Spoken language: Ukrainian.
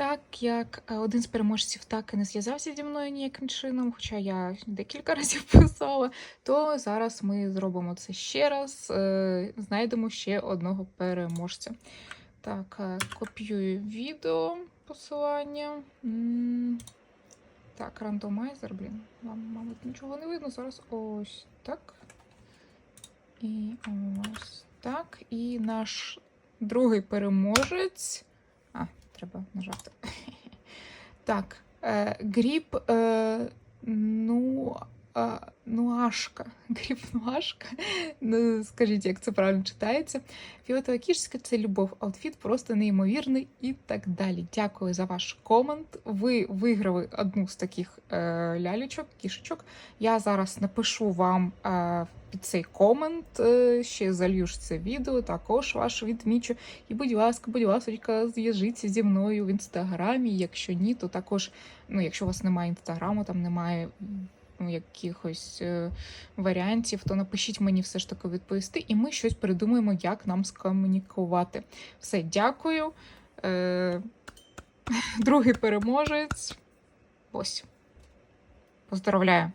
так як е, один з переможців так і не зв'язався зі мною ніяким чином, хоча я декілька разів писала, то зараз ми зробимо це ще раз. е, Знайдемо ще одного переможця. Так, е, копіюю відео посилання. Так, рандомайзер, блін. Вам, мабуть, нічого не видно. Зараз ось так. І ось так. І наш другий переможець. А, треба нажати. Так, е, гріб е, ну, нуашка. Гріб нуашка. Ну, скажіть, як це правильно читається. Фіолетова кішечка це любов, аутфіт просто неймовірний і так далі. Дякую за ваш комент. Ви виграли одну з таких е, лялечок, кішечок. Я зараз напишу вам е, під цей комент, е, ще залью ж це відео, також ваш відмічу. І, будь ласка, будь ласка, зв'яжіться зі мною в інстаграмі. Якщо ні, то також, ну, якщо у вас немає інстаграму, там немає якихось е, варіантів, то напишіть мені все ж таки відповісти, і ми щось придумаємо, як нам скомунікувати. Все, дякую. Е, другий переможець. Ось. Поздравляю.